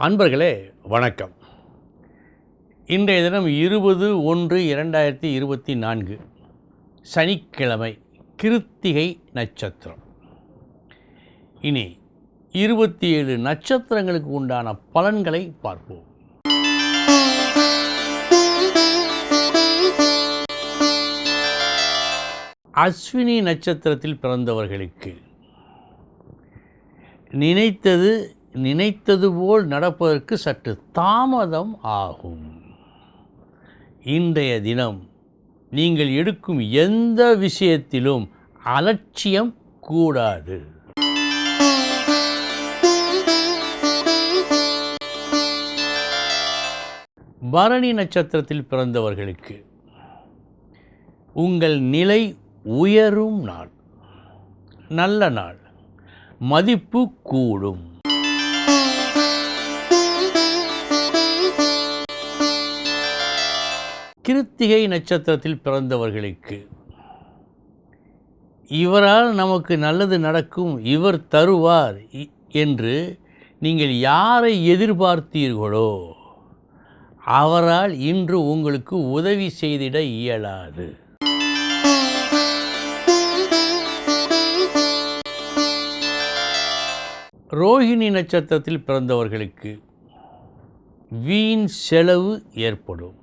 அன்பர்களே வணக்கம். இன்றைய தினம் இருபது ஒன்று இரண்டாயிரத்தி இருபத்தி நான்கு சனிக்கிழமை கிருத்திகை நட்சத்திரம். இனி இருபத்தி ஏழு நட்சத்திரங்களுக்கு உண்டான பலன்களை பார்ப்போம். அஸ்வினி நட்சத்திரத்தில் பிறந்தவர்களுக்கு நினைத்தது நினைத்தது போல் நடப்பதற்கு சற்று தாமதம் ஆகும். இன்றைய தினம் நீங்கள் எடுக்கும் எந்த விஷயத்திலும் அலட்சியம் கூடாது. பரணி நட்சத்திரத்தில் பிறந்தவர்களுக்கு உங்கள் நிலை உயரும் நாள். நல்ல நாள். மதிப்பு கூடும். கிருத்திகை நட்சத்திரத்தில் பிறந்தவர்களுக்கு. இவரால் நமக்கு நல்லது நடக்கும் இவர் தருவார் இ- என்று நீங்கள் யாரை எதிர்பார்த்தீர்களோ அவரால் இன்று உங்களுக்கு உதவி செய்திட இயலாது. ரோஹிணி நட்சத்திரத்தில் பிறந்தவர்களுக்கு வீண் செலவு ஏற்படும்.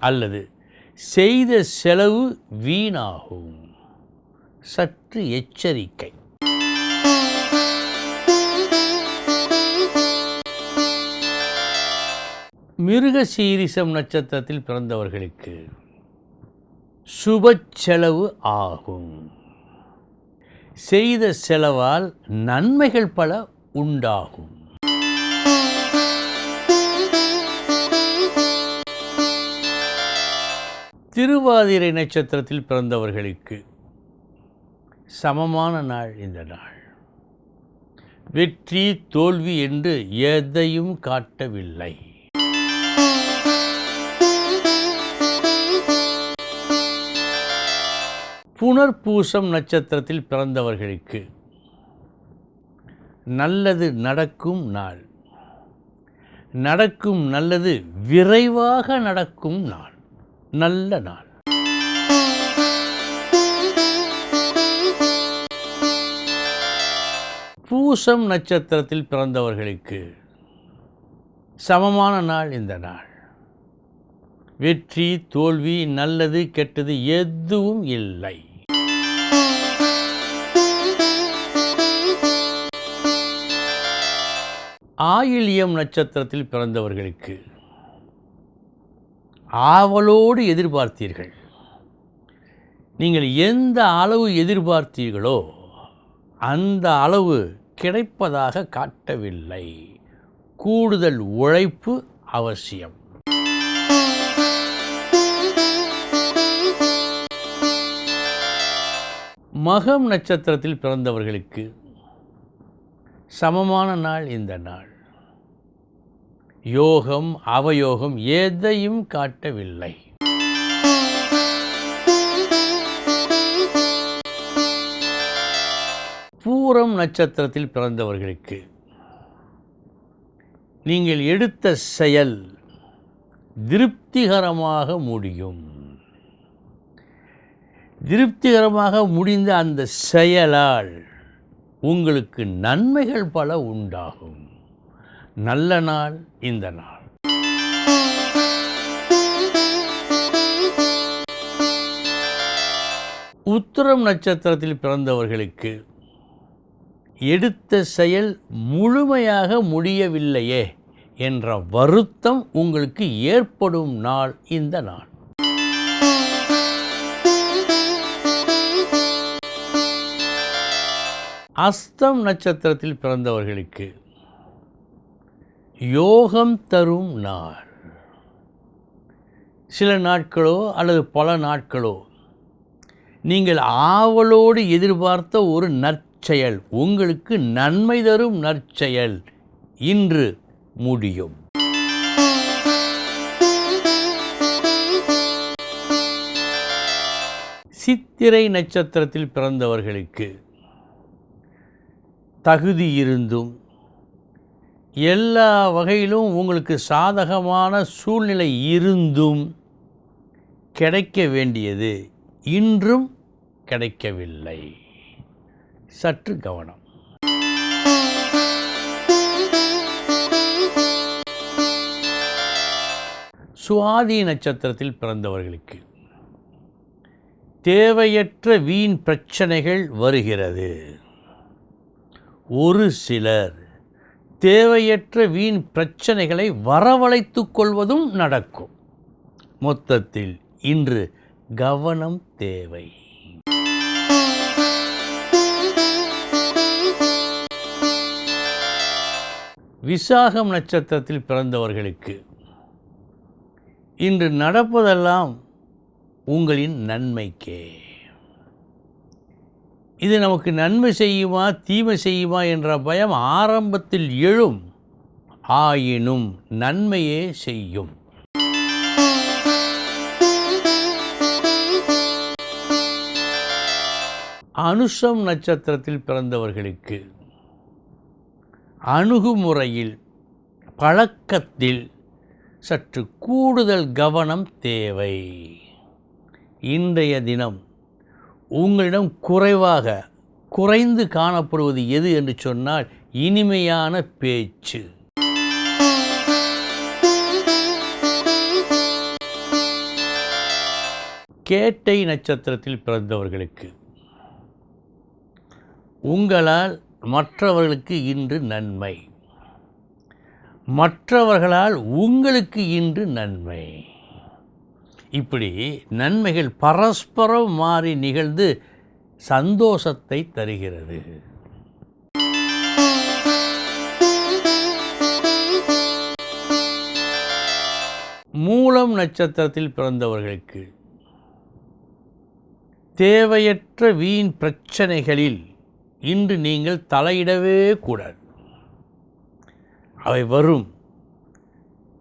அல்லது செய்த செலவு வீணாகும். சற்று எச்சரிக்கை. மிருக சீரிசம் நட்சத்திரத்தில் பிறந்தவர்களுக்கு சுப செலவு ஆகும். செய்த செலவால் நன்மைகள் பல உண்டாகும். திருவாதிரை நட்சத்திரத்தில் பிறந்தவர்களுக்கு சமமான நாள் இந்த நாள். வெற்றி தோல்வி என்று எதையும் காட்டவில்லை. புனர்பூசம் நட்சத்திரத்தில் பிறந்தவர்களுக்கு நல்லது நடக்கும் நாள். நடக்கும் நல்லது விரைவாக நடக்கும் நாள். நல்ல நாள். பூசம் நட்சத்திரத்தில் பிறந்தவர்களுக்கு சமமான நாள் இந்த நாள். வெற்றி தோல்வி நல்லது கெட்டது எதுவும் இல்லை. ஆயில்யம் நட்சத்திரத்தில் பிறந்தவர்களுக்கு ஆவலோடு எதிர்பார்த்தீர்கள். நீங்கள் எந்த அளவு எதிர்பார்த்தீர்களோ அந்த அளவு கிடைப்பதாக காட்டவில்லை. கூடுதல் உழைப்பு அவசியம். மகம் நட்சத்திரத்தில் பிறந்தவர்களுக்கு சமமான நாள் இந்த நாள். யோகம் அவயோகம் எதையும் காட்டவில்லை. பூரம் நட்சத்திரத்தில் பிறந்தவர்களுக்கு நீங்கள் எடுத்த செயல் திருப்திகரமாக முடியும். திருப்திகரமாக முடிந்த அந்த செயலால் உங்களுக்கு நன்மைகள் பல உண்டாகும். நல்ல நாள் இந்த நாள். உத்திரம் நட்சத்திரத்தில் பிறந்தவர்களுக்கு எடுத்த செயல் முழுமையாக முடியவில்லையே என்ற வருத்தம் உங்களுக்கு ஏற்படும் நாள் இந்த நாள். அஸ்தம் நட்சத்திரத்தில் பிறந்தவர்களுக்கு யோகம் தரும் நாள். சில நாட்களோ அல்லது பல நாட்களோ நீங்கள் ஆவலோடு எதிர்பார்த்த ஒரு நற்செயல் உங்களுக்கு நன்மை தரும் நற்செயல் இன்று முடியும். சித்திரை நட்சத்திரத்தில் பிறந்தவர்களுக்கு தகுதி இருந்தும் எல்லா வகையிலும் உங்களுக்கு சாதகமான சூழ்நிலை இருந்தும் கிடைக்க வேண்டியது இன்றும் கிடைக்கவில்லை. சற்று கவனம். சுவாதி நட்சத்திரத்தில் பிறந்தவர்களுக்கு தேவையற்ற வீண் பிரச்சனைகள் வருகிறது. ஒரு சிலர் தேவையற்ற வீண் பிரச்சனைகளை வரவழைத்து கொள்வதும் நடக்கும். மொத்தத்தில் இன்று கவனம் தேவை. விசாகம் நட்சத்திரத்தில் பிறந்தவர்களுக்கு இன்று நடப்பதெல்லாம் உங்களின் நன்மைக்கே. இது நமக்கு நன்மை செய்யுமா தீமை செய்யுமா என்ற பயம் ஆரம்பத்தில் எழும். ஆயினும் நன்மையே செய்யும். அனுஷம் நட்சத்திரத்தில் பிறந்தவர்களுக்கு அணுகுமுறையில் பழக்கத்தில் சற்று கூடுதல் கவனம் தேவை. இன்றைய தினம் உங்களிடம் குறைவாக குறைந்து காணப்படுவது எது என்று சொன்னால் இனிமையான பேச்சு. கேட்டை நட்சத்திரத்தில் பிறந்தவர்களுக்கு. உங்களால் மற்றவர்களுக்கு இன்று நன்மை. மற்றவர்களால் உங்களுக்கு இன்று நன்மை. இப்படி நன்மைகள் பரஸ்பரம் மாறி நிகழ்ந்து சந்தோஷத்தை தருகிறது. மூலம் நட்சத்திரத்தில் பிறந்தவர்களுக்கு தேவையற்ற வீண் பிரச்சனைகளில் இன்று நீங்கள் தலையிடவே கூடாது. அவை வரும்.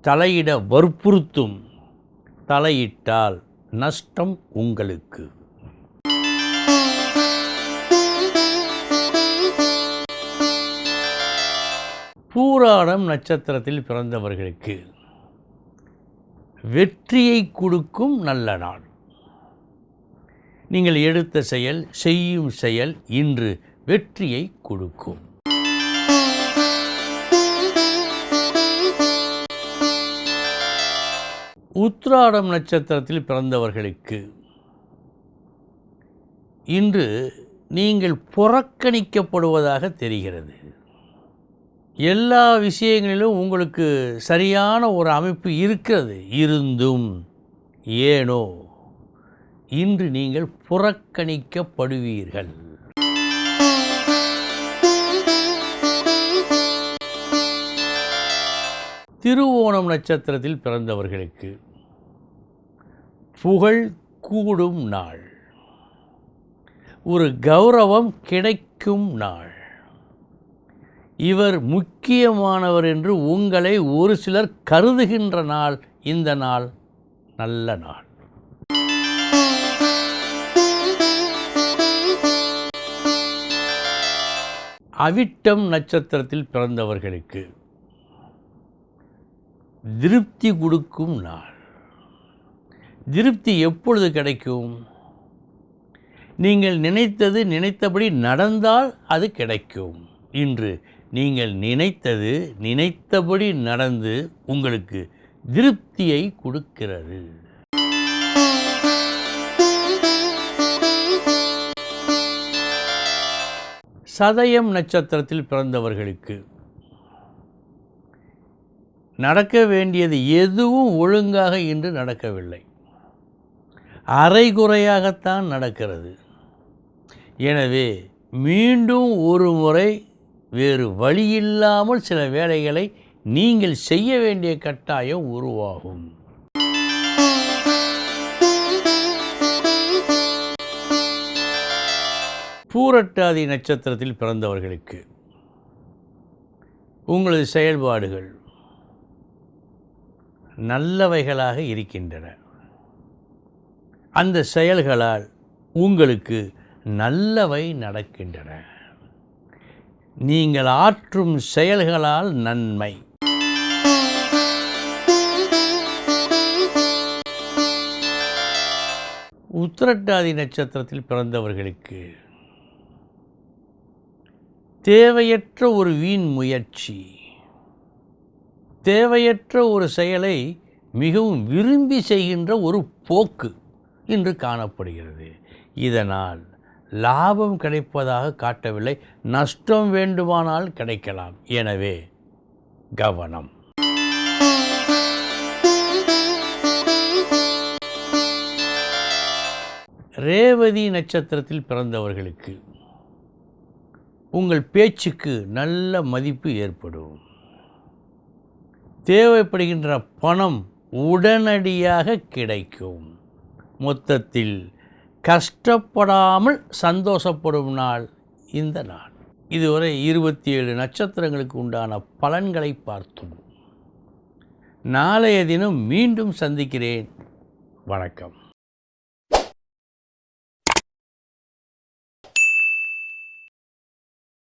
தலையிட வற்புறுத்தும். தலையிட்டால் நஷ்டம் உங்களுக்கு. பூராடம் நட்சத்திரத்தில் பிறந்தவர்களுக்கு வெற்றியை கொடுக்கும் நல்ல நாள். நீங்கள் எடுத்த செயல் செய்யும் செயல் இன்று வெற்றியை கொடுக்கும். உத்ராடம் நட்சத்திரத்தில் பிறந்தவர்களுக்கு. இன்று நீங்கள் புறக்கணிக்கப்படுவதாக தெரிகிறது. எல்லா விஷயங்களிலும் உங்களுக்கு சரியான ஒரு அமைப்பு இருக்கிறது. இருந்தும் ஏனோ இன்று நீங்கள் புறக்கணிக்கப்படுவீர்கள். திருவோணம் நட்சத்திரத்தில் பிறந்தவர்களுக்கு. புகழ் கூடும் நாள். ஒரு கௌரவம் கிடைக்கும் நாள். இவர் முக்கியமானவர் என்று உங்களை ஒரு சிலர் கருதுகின்ற நாள் இந்த நாள் நல்ல நாள். அவிட்டம் நட்சத்திரத்தில் பிறந்தவர்களுக்கு திருப்தி கொடுக்கும் நாள். திருப்தி எப்பொழுது கிடைக்கும்? நீங்கள் நினைத்தது நினைத்தபடி நடந்தால் அது கிடைக்கும். இன்று நீங்கள் நினைத்தது நினைத்தபடி நடந்து உங்களுக்கு திருப்தியை கொடுக்கிறது. சதயம் நட்சத்திரத்தில் பிறந்தவர்களுக்கு நடக்க வேண்டியது எதுவும் ஒழுங்காக இன்று நடக்கவில்லை. அரைகுறையாகத்தான் நடக்கிறது. எனவே மீண்டும் ஒரு முறை வேறு வழியில்லாமல் சில வேலைகளை நீங்கள் செய்ய வேண்டிய கட்டாயம் உருவாகும். பூரட்டாதி நட்சத்திரத்தில் பிறந்தவர்களுக்கு உங்களது செயல்பாடுகள் நல்லவைகளாக இருக்கின்றன. அந்த செயல்களால் உங்களுக்கு நல்லவை நடக்கின்றன. நீங்கள் ஆற்றும் செயல்களால் நன்மை. உத்திரட்டாதி நட்சத்திரத்தில் பிறந்தவர்களுக்கு தேவையற்ற ஒரு வீண் முயற்சி தேவையற்ற ஒரு செயலை மிகவும் விரும்பி செய்கின்ற ஒரு போக்கு. இன்று காணப்படுகிறது. இதனால் லாபம் கிடைப்பதாக காட்டவில்லை நஷ்டம் வேண்டுமானால் கிடைக்கலாம். எனவே கவனம். ரேவதி நட்சத்திரத்தில் பிறந்தவர்களுக்கு உங்கள் பேச்சுக்கு நல்ல மதிப்பு ஏற்படும். தேவைப்படுகின்ற பணம் உடனடியாக கிடைக்கும். மொத்தத்தில் கஷ்டப்படாமல் சந்தோஷப்படும் நாள் இந்த நாள். இதுவரை இருபத்தி ஏழு நட்சத்திரங்களுக்கு உண்டான பலன்களை பார்த்தோம். நாளைய தினம் மீண்டும் சந்திக்கிறேன். வணக்கம்.